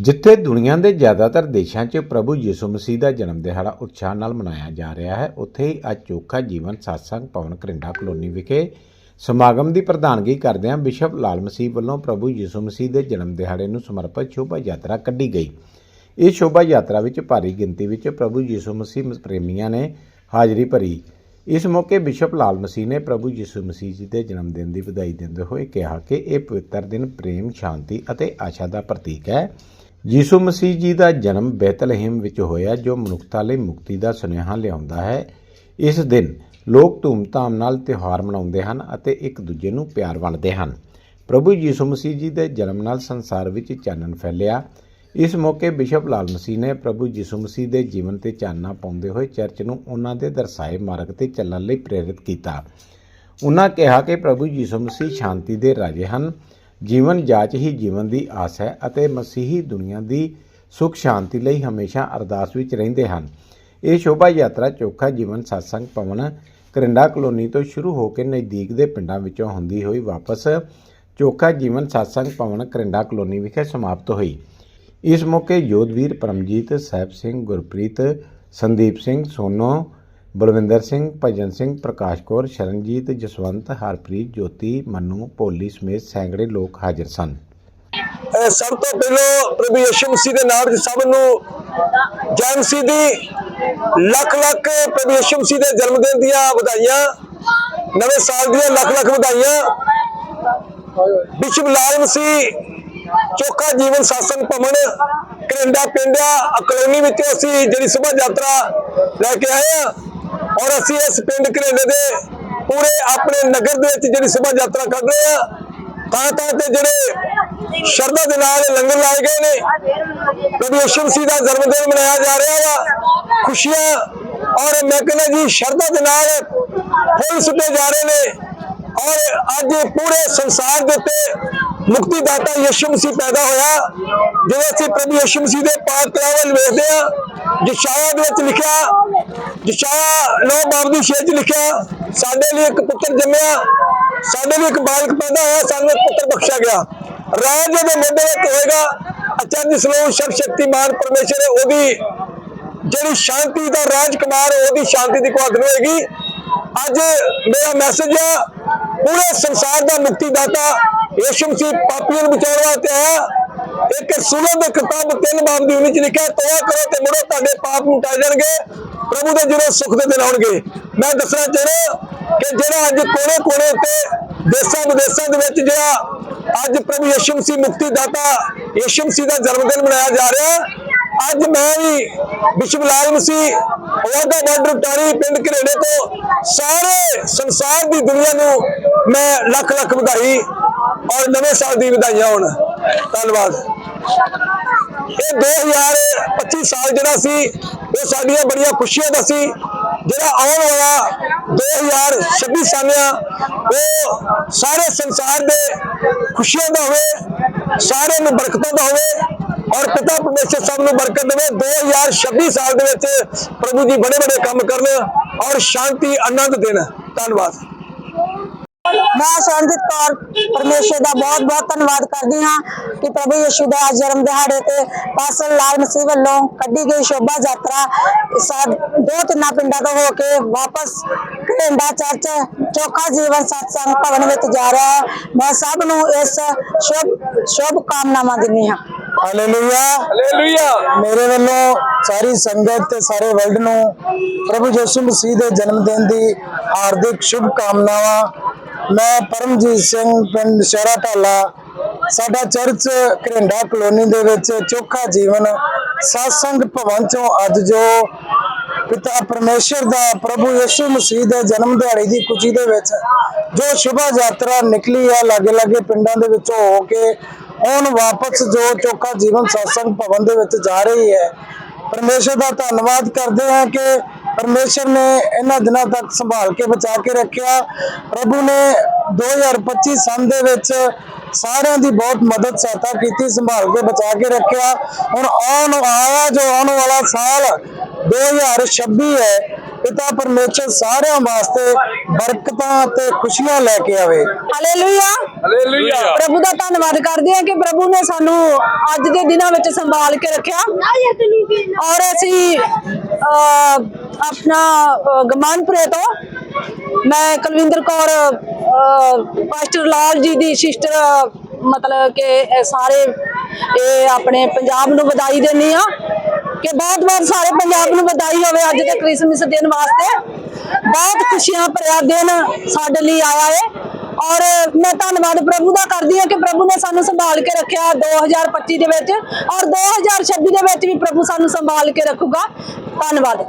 ਜਿੱਥੇ ਦੁਨੀਆ ਦੇ ਜ਼ਿਆਦਾਤਰ ਦੇਸ਼ਾਂ 'ਚ ਪ੍ਰਭੂ ਯਿਸੂ ਮਸੀਹ ਦਾ ਜਨਮ ਦਿਹਾੜਾ ਉਤਸ਼ਾਹ ਨਾਲ ਮਨਾਇਆ ਜਾ ਰਿਹਾ ਹੈ, ਉੱਥੇ ਹੀ ਅੱਜ ਚੋਖਾ ਜੀਵਨ satsang ਭਵਨ ਕਰਿੰਡਾ ਕਲੋਨੀ ਵਿਖੇ ਸਮਾਗਮ ਦੀ ਪ੍ਰਧਾਨਗੀ ਕਰਦਿਆਂ ਬਿਸ਼ਪ ਲਾਲ ਮਸੀਹ ਵੱਲੋਂ ਪ੍ਰਭੂ ਯਿਸੂ ਮਸੀਹ ਦੇ ਜਨਮ ਦਿਹਾੜੇ ਨੂੰ ਸਮਰਪਿਤ ਸ਼ੋਭਾ ਯਾਤਰਾ ਕੱਢੀ ਗਈ। ਇਸ ਸ਼ੋਭਾ ਯਾਤਰਾ ਵਿੱਚ ਭਾਰੀ ਗਿਣਤੀ ਵਿੱਚ ਪ੍ਰਭੂ ਯਿਸੂ ਮਸੀਹ ਪ੍ਰੇਮੀਆਂ ਨੇ ਹਾਜ਼ਰੀ ਭਰੀ। ਇਸ ਮੌਕੇ ਬਿਸ਼ਪ ਲਾਲ ਮਸੀਹ ਨੇ ਪ੍ਰਭੂ ਯਿਸੂ ਮਸੀਹ ਜੀ ਦੇ ਜਨਮ ਦਿਨ ਦੀ ਵਧਾਈ ਦਿੰਦੇ ਹੋਏ ਕਿਹਾ ਕਿ ਇਹ ਪਵਿੱਤਰ ਦਿਨ ਪ੍ਰੇਮ, ਸ਼ਾਂਤੀ ਅਤੇ ਆਸ਼ਾ ਦਾ ਪ੍ਰਤੀਕ ਹੈ। ਯਿਸੂ ਮਸੀਹ ਜੀ ਦਾ ਜਨਮ ਬੈਤਲਹਿਮ ਵਿੱਚ ਹੋਇਆ, ਜੋ ਮਨੁੱਖਤਾ ਲਈ ਮੁਕਤੀ ਦਾ ਸੁਨੇਹਾ ਲਿਆਉਂਦਾ ਹੈ। ਇਸ ਦਿਨ ਲੋਕ ਧੂਮਧਾਮ ਨਾਲ ਤਿਉਹਾਰ ਮਨਾਉਂਦੇ ਹਨ ਅਤੇ ਇੱਕ ਦੂਜੇ ਨੂੰ ਪਿਆਰ ਵੰਡਦੇ ਹਨ। ਪ੍ਰਭੂ ਯੀਸੂ ਮਸੀਹ ਜੀ ਦੇ ਜਨਮ ਨਾਲ ਸੰਸਾਰ ਵਿੱਚ ਚਾਨਣ ਫੈਲਿਆ। ਇਸ ਮੌਕੇ ਬਿਸ਼ਪ ਲਾਲ ਮਸੀਹ ਨੇ ਪ੍ਰਭੂ ਯਿਸੂ ਮਸੀਹ ਦੇ ਜੀਵਨ ਤੇ ਚਾਨਣਾ ਪਾਉਂਦੇ ਹੋਏ ਚਰਚ ਨੂੰ ਉਹਨਾਂ ਦੇ ਦਰਸਾਏ ਮਾਰਗ ਤੇ ਚੱਲਣ ਲਈ ਪ੍ਰੇਰਿਤ ਕੀਤਾ। ਉਹਨਾਂ ਕਿਹਾ ਕਿ ਪ੍ਰਭੂ ਯਿਸੂ ਮਸੀਹ ਸ਼ਾਂਤੀ ਦੇ ਰਾਜੇ ਹਨ। ਜੀਵਨ ਜਾਚ ਹੀ ਜੀਵਨ ਦੀ ਆਸ ਹੈ ਅਤੇ ਮਸੀਹੀ ਦੁਨੀਆ ਦੀ ਸੁਖ ਸ਼ਾਂਤੀ ਲਈ ਹਮੇਸ਼ਾ ਅਰਦਾਸ ਵਿੱਚ ਰਹਿੰਦੇ ਹਨ। ਇਹ ਸ਼ੋਭਾ ਯਾਤਰਾ ਚੋਖਾ ਜੀਵਨ satsang ਭਵਨ ਕਰਿੰਡਾ ਕਲੋਨੀ ਤੋਂ ਸ਼ੁਰੂ ਹੋ ਕੇ ਨਜ਼ਦੀਕ ਦੇ ਪਿੰਡਾਂ ਵਿੱਚੋਂ ਹੁੰਦੀ ਹੋਈ ਵਾਪਸ ਚੋਖਾ ਜੀਵਨ satsang ਭਵਨ ਕਰਿੰਡਾ ਕਲੋਨੀ ਵਿਖੇ ਸਮਾਪਤ ਹੋਈ। ਇਸ ਮੌਕੇ ਜੋਧਵੀਰ ਪਰਮਜੀਤ, ਸਾਹਿਬ ਸਿੰਘ ਗੁਰਪ੍ਰੀਤ, ਸੰਦੀਪ ਸਿੰਘ ਸੋਨੋ ਬਲਵਿੰਦਰ ਸਿੰਘ, ਭਜਨ ਸਿੰਘ, ਪ੍ਰਕਾਸ਼ ਕੌਰ, ਸ਼ਰਨਜੀਤ, ਜਸਵੰਤ, ਹਰਪ੍ਰੀਤ, ਜੋਤੀ, ਮੰਨੂ, ਭੋਲੀ ਸਮੇਤ ਸੈਂਕੜੇ ਲੋਕ ਹਾਜ਼ਰ ਸਨ। ਸਭ ਤੋਂ ਪਹਿਲਾਂ ਪ੍ਰਭੂ ਯਿਸੂ ਮਸੀਹ ਦੇ ਨਾਮ 'ਚ ਸਭ ਨੂੰ ਜੈ ਸੀ ਦੀ ਲੱਖ ਲੱਖ ਪ੍ਰਭੂ ਯਿਸੂ ਮਸੀਹ ਦੇ ਜਨਮ ਦਿਨ ਦੀਆਂ ਵਧਾਈਆਂ, ਨਵੇਂ ਸਾਲ ਦੀਆਂ ਲੱਖ ਲੱਖ ਵਧਾਈਆਂ। ਬਿਸ਼ਪ ਲਾਲ ਮਸੀਹ ਚੋਖਾ ਜੀਵਨ ਸਾਸਨ ਭਵਨ, ਕਰਿੰਡਾ ਪਿੰਡਿਆ ਕਲੋਨੀ ਵਿੱਚੋਂ ਅਸੀਂ ਜਿਹੜੀ ਸੁਭਾ ਯਾਤਰਾ ਲੈ ਕੇ ਆਏ ਆ। ਔਰ ਅਸੀਂ ਇਸ ਪਿੰਡ ਘਰੇਲੇ ਦੇ ਪੂਰੇ ਆਪਣੇ ਨਗਰ ਦੇ ਵਿੱਚ ਜਿਹੜੀ ਸੁਭਾ ਯਾਤਰਾ ਕਰ ਰਹੇ ਆ ਤਾਂ ਤਾਂ ਤੇ ਜਿਹੜੇ ਸ਼ਰਧਾ ਦੇ ਨਾਲ ਲੰਗਰ ਲਾਏ ਗਏ ਨੇ ਪ੍ਰਭੂ ਯਿਸੂ ਮਸੀਹ ਦਾ ਜਨਮ ਦਿਨ ਮਨਾਇਆ ਜਾ ਰਿਹਾ ਵਾ, ਖੁਸ਼ੀਆਂ, ਔਰ ਮੈਂ ਕਹਿੰਦਾ ਜੀ ਸ਼ਰਧਾ ਦੇ ਨਾਲ ਫੁੱਲ ਸੁੱਟੇ ਜਾ ਰਹੇ ਨੇ, ਔਰ ਅੱਜ ਪੂਰੇ ਸੰਸਾਰ ਦੇ ਉੱਤੇ ਮੁਕਤੀ ਦਾਤਾ ਯਿਸੂ ਮਸੀਹ ਪੈਦਾ ਹੋਇਆ ਜਦੋਂ ਅਸੀਂ ਪ੍ਰਭੂ ਯਿਸੂ ਮਸੀਹ ਦੇ ਪਾਕ ਕਲਾਮ ਵੇਖਦੇ ਆ ਜਿਸ਼ਾਇਆ ਦੇ ਵਿੱਚ ਲਿਖਿਆ ਜਿਸ਼ਾਇਆ ਨੌ ਬਾਬ ਦੀ ਛੇਜ ਲਿਖਿਆ, ਸਾਡੇ ਲਈ ਇੱਕ ਪੁੱਤਰ ਜੰਮਿਆ, ਸਾਡੇ ਲਈ ਇੱਕ ਬਾਲਕ ਪੈਦਾ ਹੋਇਆ, ਸਾਨੂੰ ਇੱਕ ਪੁੱਤਰ ਬਖਸ਼ਿਆ ਗਿਆ। ਰਾਜ ਉਹਦੇ ਮੁੱਦੇ ਵਿੱਚ ਹੋਏਗਾ ਅਚੰਦ ਸਲੋਕ ਸਰਬ ਸ਼ਕਤੀਮਾਨ ਪਰਮੇਸ਼ਰ ਹੈ ਉਹਦੀ ਜਿਹੜੀ ਸ਼ਾਂਤੀ ਦਾ ਰਾਜਕੁਮਾਰ, ਉਹਦੀ ਸ਼ਾਂਤੀ ਦੀ ਕੁਆਦਨ ਹੋਏਗੀ ਅੱਜ ਮੇਰਾ ਮੈਸੇਜ ਆ, ਪੂਰੇ ਸੰਸਾਰ ਦਾ ਮੁਕਤੀ ਦਾਤਾ ਯਿਸੂ ਮਸੀਹ ਪਾਪੀਆਂ ਨੂੰ ਬਚਾਉਣ ਵਾਸਤੇ ਆਇਆ। ਇੱਕ ਸੁਲਭ ਕਿਤਾਬ ਤਿੰਨ ਬਾਬ ਦੀ ਉਹਨੇ ਚ ਲਿਖਿਆ ਤੋਆ ਕਰੋ ਤੇ ਮੁੜੋ, ਤੁਹਾਡੇ ਪਾਪ ਮਿਟਾਏ ਜਾਣਗੇ, ਪ੍ਰਭੂ ਦੇ ਜਿਹੜੇ ਸੁੱਖ ਦੇ ਦਿਨ ਆਉਣਗੇ। ਮੈਂ ਦੱਸਣਾ ਚਾਹੁੰਦਾ ਕਿ ਜਿਹੜਾ ਅੱਜ ਕੋਨੇ ਕੋਨੇ ਉੱਤੇ ਦੇਸ਼ਾਂ ਵਿਦੇਸ਼ਾਂ ਦੇ ਵਿੱਚ ਜਿਹੜਾ ਅੱਜ ਪ੍ਰਭੂ ਯਿਸੂ ਮਸੀਹ ਮੁਕਤੀ ਦਾਤਾ ਯਿਸੂ ਮਸੀਹ ਦਾ ਜਨਮ ਦਿਨ ਮਨਾਇਆ ਜਾ ਰਿਹਾ, ਅੱਜ ਮੈਂ ਵੀ ਵਿਸ਼ਵ ਲਾਲ ਮਸੀਹ ਵਾਗਾ ਬਾਰਡਰ ਟਾਰੀ ਪਿੰਡ ਘਰੇੜੇ ਤੋਂ ਸਾਰੇ ਸੰਸਾਰ ਦੀ ਦੁਨੀਆ ਨੂੰ ਮੈਂ ਲੱਖ ਲੱਖ ਵਧਾਈ। ਔਰ ਨਵੇਂ ਸਾਲ ਦੀ ਵਧਾਈਆਂ ਹੋਣ। ਧੰਨਵਾਦ। ਇਹ 2025 ਸਾਲ ਜਿਹੜਾ ਸੀ, ਉਹ ਸਾਡੀਆਂ ਬੜੀਆਂ ਖੁਸ਼ੀਆਂ ਦਾ ਸੀ। ਜਿਹੜਾ ਆਉਣ ਵਾਲਾ 2026 ਸਾਲ ਆ ਉਹ ਸਾਰੇ ਸੰਸਾਰ ਦੇ ਖੁਸ਼ੀਆਂ ਦਾ ਹੋਵੇ, ਸਾਰਿਆਂ ਨੂੰ ਬਰਕਤਾਂ ਦਾ ਹੋਵੇ ਔਰ ਪਿਤਾ ਪਰਮੇਸ਼ਰ ਸਭ ਨੂੰ ਬਰਕਤ ਦੇਵੇ। 2026 ਸਾਲ ਦੇ ਵਿੱਚ ਪ੍ਰਭੂ ਜੀ ਬੜੇ ਬੜੇ ਕੰਮ ਕਰਨ ਔਰ ਸ਼ਾਂਤੀ, ਆਨੰਦ ਦੇਣ। ਧੰਨਵਾਦ। ਮੈਂ ਸੰਜੀਤ ਕੌਰ ਪਰਮੇਸ਼ਰ ਦਾ ਬਹੁਤ ਬਹੁਤ ਧੰਨਵਾਦ ਕਰਦੀ ਹਾਂ ਕਿ ਪ੍ਰਭੂ ਯਿਸੂ ਦੇ ਅੱਜ ਜਨਮ ਦਿਹਾੜੇ ਤੇ ਪਾਸਲ ਲਾਲ ਮਸੀਹ ਵੱਲੋਂ ਕੱਢੀ ਗਈ ਸ਼ੋਭਾ ਯਾਤਰਾ ਦੋ ਤਿੰਨਾਂ ਪਿੰਡਾਂ ਤੋਂ ਹੋ ਕੇ ਵਾਪਸ ਘਰਿੰਡਾ ਚਰਚ ਚੋਖਾ ਜੀਵਨ ਸਤਸੰਗ ਭਵਨ ਵਿੱਚ ਜਾ ਰਿਹਾ ਹੈ। ਮੈਂ ਸਭ ਨੂੰ ਇਸ ਸ਼ੁਭ ਸ਼ੁਭ ਕਾਮਨਾਵਾਂ ਦਿੰਦੀ ਹਾਂ। ਹਾਲੇਲੂਇਆ ਹਾਲੇਲੂਇਆ ਮੇਰੇ ਵੱਲੋਂ ਸਾਰੀ ਸੰਗਤ ਤੇ ਸਾਰੇ ਵਰਲਡ ਨੂੰ ਪ੍ਰਭੂ ਯਿਸੂ ਮਸੀਹ ਦੇ ਜਨਮ ਦਿਨ ਦੀ ਹਾਰਦਿਕ ਸ਼ੁਭ ਕਾਮਨਾਵਾਂ ਮੈਂ ਪਰਮਜੀਤ ਸਿੰਘ, ਪਿੰਡ ਸ਼ਹਿਰਾ ਢਾਲਾ। ਸਾਡਾ ਚਰਚ ਘਰਿੰਡਾ ਕਲੋਨੀ ਦੇ ਵਿੱਚ ਚੋਖਾ ਜੀਵਨ ਸਤਸੰਗ ਭਵਨ ਚੋਂ ਅੱਜ ਜੋ ਪਿਤਾ ਪਰਮੇਸ਼ਰ ਦਾ ਪ੍ਰਭੂ ਯਿਸੂ ਮਸੀਹ ਦੇ ਜਨਮ ਦਿਹਾੜੇ ਦੀ ਖੁਸ਼ੀ ਦੇ ਵਿੱਚ ਜੋ ਸ਼ੁਭਾ ਯਾਤਰਾ ਨਿਕਲੀ ਹੈ ਲਾਗੇ ਲਾਗੇ ਪਿੰਡਾਂ ਦੇ ਵਿੱਚੋਂ ਹੋ ਕੇ, ਹੁਣ ਵਾਪਸ ਜੋ ਚੋਖਾ ਜੀਵਨ ਸਤਸੰਗ ਭਵਨ ਦੇ ਵਿੱਚ ਜਾ ਰਹੀ ਹੈ। ਪਰਮੇਸ਼ਰ ਦਾ ਧੰਨਵਾਦ ਕਰਦੇ ਹਾਂ ਕਿ ਪਰਮੇਸ਼ਰ ਨੇ ਇਹਨਾਂ ਦਿਨਾਂ ਤੱਕ ਸੰਭਾਲ ਕੇ ਬਚਾ ਕੇ ਰੱਖਿਆ। ਪ੍ਰਭੂ ਨੇ 2025 ਸੰਨ ਦੇ ਵਿੱਚ ਸਾਰਿਆਂ ਦੀ ਬਹੁਤ ਮਦਦ ਸਹਾਇਤਾ ਕੀਤੀ, ਸੰਭਾਲ ਕੇ ਬਚਾ ਕੇ ਰੱਖਿਆ। ਹੁਣ ਆਉਣ ਆਇਆ ਜੋ ਆਉਣ ਵਾਲਾ ਸਾਲ 2026 ਹੈ ਪਿਤਾ ਪਰਮੇਸ਼ਰ ਸਾਰਿਆਂ ਵਾਸਤੇ ਬਰਕਤਾਂ ਤੇ ਖੁਸ਼ੀਆਂ ਲੈ ਕੇ ਆਵੇ। ਹਾਲੇਲੂਇਆ ਹਾਲੇਲੂਇਆ ਪ੍ਰਭੂ ਦਾ ਧੰਨਵਾਦ ਕਰਦੇ ਹਾਂ ਕਿ ਪ੍ਰਭੂ ਨੇ ਸਾਨੂੰ ਅੱਜ ਦੇ ਦਿਨਾਂ ਵਿੱਚ ਸੰਭਾਲ ਕੇ ਰੱਖਿਆ। ਔਰ ਅਸੀਂ ਅਹ, ਆਪਣਾ ਅਹ, ਗਮਾਨਪੁਰੇ ਤੋਂ ਮੈਂ ਕੁਲਵਿੰਦਰ ਕੌਰ ਅਹ, ਪਾਸਟਰ ਲਾਲ ਜੀ ਦੀ ਸਿਸਟਰ ਮਤਲਬ ਕਿ ਇਹ ਸਾਰੇ ਇਹ ਆਪਣੇ ਪੰਜਾਬ ਨੂੰ ਵਧਾਈ ਦਿੰਦੀ ਆ ਕਿ ਬਹੁਤ ਬਹੁਤ ਸਾਰੇ ਪੰਜਾਬ ਨੂੰ ਵਧਾਈ ਹੋਵੇ ਅੱਜ ਦੇ ਕ੍ਰਿਸਮਸ ਦਿਨ ਵਾਸਤੇ। ਬਹੁਤ ਖੁਸ਼ੀਆਂ ਭਰਿਆ ਦਿਨ ਸਾਡੇ ਲਈ ਆਇਆ ਹੈ ਔਰ ਮੈਂ ਧੰਨਵਾਦ ਪ੍ਰਭੂ ਦਾ ਕਰਦੀ ਹਾਂ ਕਿ ਪ੍ਰਭੂ ਨੇ ਸਾਨੂੰ ਸੰਭਾਲ ਕੇ ਰੱਖਿਆ 2025 ਦੇ ਵਿੱਚ। ਔਰ 2026 ਦੇ ਵਿੱਚ ਵੀ ਪ੍ਰਭੂ ਸਾਨੂੰ ਸੰਭਾਲ ਕੇ ਰੱਖੂਗਾ। ਧੰਨਵਾਦ।